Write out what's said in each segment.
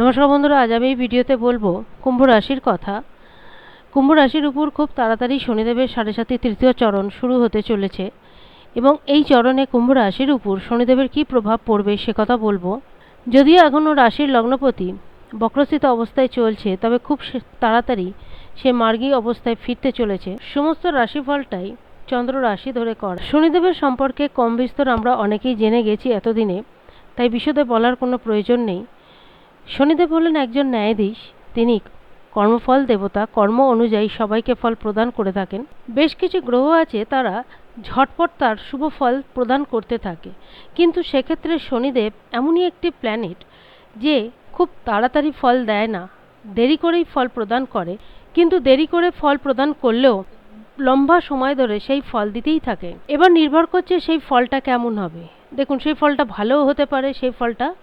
নমস্কার বন্ধুরা, আজ আমি এই ভিডিওতে বলব কুম্ভ রাশির কথা। কুম্ভ রাশির উপর খুব তাড়াতাড়ি শনিদেবের সাড়ে সাথে তৃতীয় চরণ শুরু হতে চলেছে এবং এই চরণে কুম্ভ রাশির উপর শনিদেবের কী প্রভাব পড়বে সে কথা বলব। যদিও এখনও রাশির লগ্নপতি বক্রস্থিত অবস্থায় চলছে, তবে খুব তাড়াতাড়ি সে মার্গী অবস্থায় ফিরতে চলেছে। সমস্ত রাশিফলটাই চন্দ্র রাশি ধরে কর। শনিদেবের সম্পর্কে কম বিস্তর আমরা অনেকেই জেনে গেছি এতদিনে, তাই বিশদে বলার কোনো প্রয়োজন নেই। শনিদেব হলেন একজন ন্যায়াধীশ। তিনি কর্মফল, দেবতা, কর্ম অনুযায়ী সবাইকে ফল প্রদান করে থাকেন। বেশ কিছু গ্রহ আছে তারা ঝটপট তার শুভ ফল প্রদান করতে থাকে। কিন্তু সেক্ষেত্রে শনিদেব এমনই একটি প্ল্যানেট যে খুব তাড়াতাড়ি ফল দেয় না। দেরি করেই ফল প্রদান করে। কিন্তু দেরি করে ফল প্রদান করলেও লম্বা সময় ধরে সেই ফল দিতেই থাকে। এবার নির্ভর করছে সেই ফলটা কেমন হবে। দেখুন, সেই ফলটা ভালোও হতে পারে, সেই ফলটা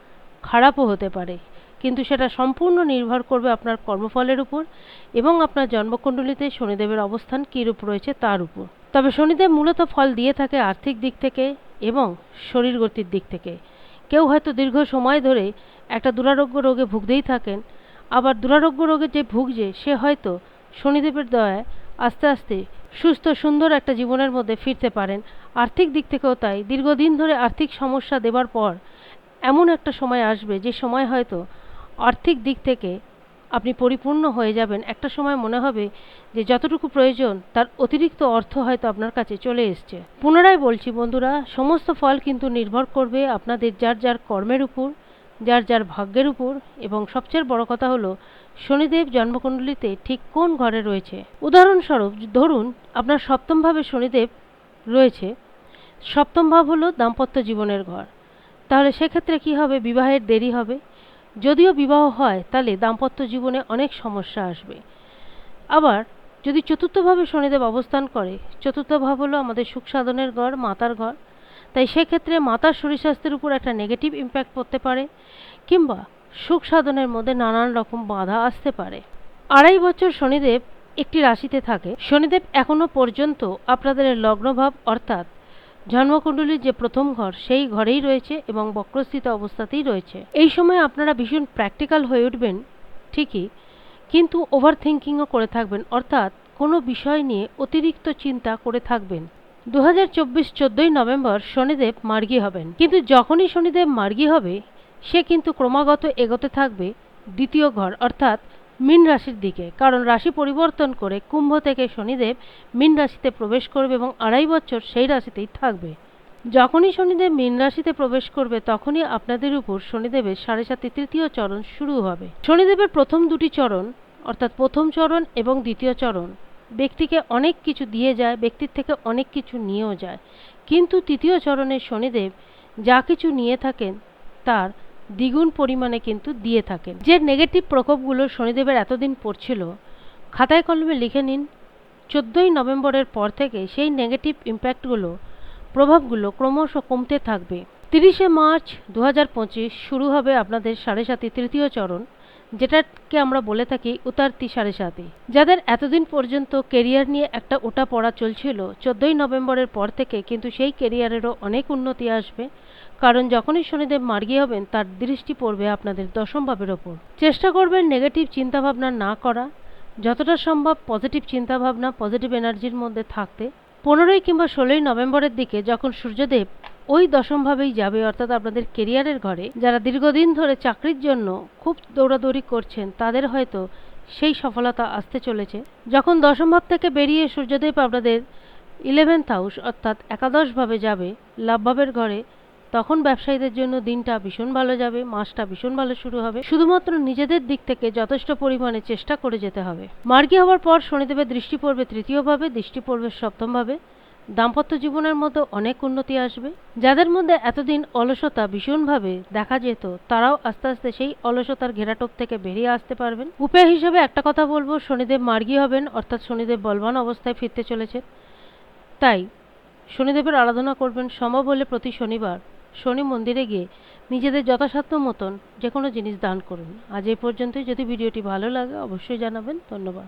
খারাপও হতে পারে। কিন্তু সেটা সম্পূর্ণ নির্ভর করবে আপনার কর্মফলের উপর এবং আপনার জন্মকুণ্ডলিতে শনিদেবের অবস্থান কীরূপ রয়েছে তার উপর। তবে শনিদেব মূলত ফল দিয়ে থাকে আর্থিক দিক থেকে এবং শরীর গতির দিক থেকে। কেউ হয়তো দীর্ঘ সময় ধরে একটা দুরারোগ্য রোগে ভুগতেই থাকেন, আবার দুরারোগ্য রোগে যে ভুগছে সে হয়তো শনিদেবের দয়ায় আস্তে আস্তে সুস্থ, সুন্দর একটা জীবনের মধ্যে ফিরতে পারেন। আর্থিক দিক থেকেও তাই। দীর্ঘদিন ধরে আর্থিক সমস্যা দেবার পর এমন একটা সময় আসবে যে সময় হয়তো আর্থিক দিক থেকে আপনি পরিপূর্ণ হয়ে যাবেন। একটা সময় মনে হবে যে যতটুকু প্রয়োজন, তার অতিরিক্ত অর্থ হয়তো আপনার কাছে চলে এসছে। পুনরায় বলছি বন্ধুরা, সমস্ত ফল কিন্তু নির্ভর করবে আপনাদের যার যার কর্মের উপর, যার যার ভাগ্যের উপর এবং সবচেয়ে বড় কথা হলো, শনিদেব জন্মকুণ্ডলিতে ঠিক কোন ঘরে রয়েছে? উদাহরণস্বরূপ, ধরুন আপনার সপ্তমভাবে শনিদেব রয়েছে। সপ্তম ভাব হলো দাম্পত্য জীবনের ঘর। তাহলে সেক্ষেত্রে কি হবে? বিবাহের দেরি হবে। যদিও বিবাহ হয়, তাহলে দাম্পত্য জীবনে অনেক সমস্যা আসবে। আবার, যদি চতুর্থভাবে শনিদেব অবস্থান করে চতুর্থ ভাব হলো আমাদের সুখ সাধনের ঘর, মাতার ঘর। তাই সেক্ষেত্রে মাতার শরীর স্বাস্থ্যের উপর একটা নেগেটিভ ইম্প্যাক্ট পড়তে পারে, কিংবা সুখ সাধনের মধ্যে নানান রকম বাধা আসতে পারে। আড়াই বছর শনিদেব একটি রাশিতে থাকে। শনিদেব এখনও পর্যন্ত আপনাদের লগ্নভাব, অর্থাৎ জন্মকুণ্ডলীর যে প্রথম ঘর, সেই ঘরেই রয়েছে এবং বক্রস্থিত অবস্থাতেই রয়েছে। এই সময় আপনারা ভীষণ প্র্যাকটিক্যাল হয়ে উঠবেন, ঠিকই, কিন্তু ওভার থিঙ্কিংও করে থাকবেন, অর্থাৎ কোনো বিষয় নিয়ে অতিরিক্ত চিন্তা করে থাকবেন। দু হাজার চব্বিশ চোদ্দোই নভেম্বর শনিদেব মার্গী হবেন, কিন্তু যখনই শনিদেব মার্গী হবে, সে কিন্তু ক্রমাগত এগোতে থাকবে দ্বিতীয় ঘর, অর্থাৎ মীন রাশির দিকে, কারণ রাশি পরিবর্তন করে কুম্ভ থেকে শনিদেব মীন রাশিতে প্রবেশ করবে এবং আড়াই বছর সেই রাশিতেই থাকবে। যখনই শনিদেব মীন রাশিতে প্রবেশ করবে, তখনই আপনাদের উপর শনিদেবের সাড়ে সাথে তৃতীয় চরণ শুরু হবে। শনিদেবের প্রথম দুটি চরণ, অর্থাৎ প্রথম চরণ এবং দ্বিতীয় চরণ, ব্যক্তিকে অনেক কিছু দিয়ে যায়, ব্যক্তির থেকে অনেক কিছু নিয়েও যায়। কিন্তু তৃতীয় চরণের শনিদেব যা কিছু নিয়ে থাকেন, তার দ্বিগুণ পরিমাণে কিন্তু দিয়ে থাকেন। যে নেগেটিভ প্রকোপগুলো শনিদেবের এতদিন পড়ছিল, খাতায় কলমে লিখে নিন, চোদ্দোই নভেম্বরের পর থেকে সেই নেগেটিভ ইম্প্যাক্টগুলো প্রভাবগুলো ক্রমশ কমতে থাকবে। তিরিশে মার্চ দু হাজার পঁচিশ শুরু হবে আপনাদের সাড়ে সাতি তৃতীয় চরণ, যেটাকে আমরা বলে থাকি উতারতি সাড়ে সাতি। যাদের এতদিন পর্যন্ত কেরিয়ার নিয়ে একটা ওটা পড়া চলছিল, চোদ্দোই নভেম্বরের পর থেকে কিন্তু সেই কেরিয়ারেরও অনেক উন্নতি আসবে। কারণ যখনই শনিদেব মার্গী হবেন, তার দৃষ্টি পড়বে আপনাদের দশম ভাবের ওপর। চেষ্টা করবেন নেগেটিভ চিন্তাভাবনা না করা। যতটা সম্ভব পজিটিভ চিন্তাভাবনা পজিটিভ এনার্জির মধ্যে থাকতে। পনেরোই কিংবা ষোলোই নভেম্বরের দিকে যখন সূর্যদেব ওই দশমভাবেই যাবে, অর্থাৎ আপনাদের কেরিয়ারের ঘরে, যারা দীর্ঘদিন ধরে চাকরির জন্য খুব দৌড়াদৌড়ি করছেন, তাদের হয়তো সেই সফলতা আসতে চলেছে। যখন দশম ভাব থেকে বেরিয়ে সূর্যদেব আপনাদের ইলেভেন্থ হাউস অর্থাৎ একাদশভাবে যাবে, লাভভাবের ঘরে তখন ব্যবসায়ীদের জন্য দিনটা ভীষণ ভালো যাবে, মাসটা ভীষণ ভালো শুরু হবে। শুধুমাত্র নিজেদের দিক থেকে যথেষ্ট পরিমাণে চেষ্টা করে যেতে হবে। মার্গী হওয়ার পর শনিদেবের দৃষ্টি পড়বে তৃতীয়ভাবে, দৃষ্টি পড়বে সপ্তমভাবে। দাম্পত্য জীবনের মধ্যে অনেক উন্নতি আসবে। যাদের মধ্যে এতদিন অলসতা ভীষণভাবে দেখা যেত, তারাও আস্তে আস্তে সেই অলসতার ঘেরাটোপ থেকে বেরিয়ে আসতে পারবেন। উপায় হিসেবে একটা কথা বলব, শনিদেব মার্গী হবেন, অর্থাৎ শনিদেব বলবান অবস্থায় ফিরতে চলেছে তাই শনিদেবের আরাধনা করবেন সম্ভব হলে প্রতি শনিবার। শনি মন্দিরে গিয়ে নিজেদের যথাসাধ্য মতন যে কোনো জিনিস দান করুন। আজ এই পর্যন্তই। যদি ভিডিওটি ভালো লাগে, অবশ্যই জানাবেন। ধন্যবাদ।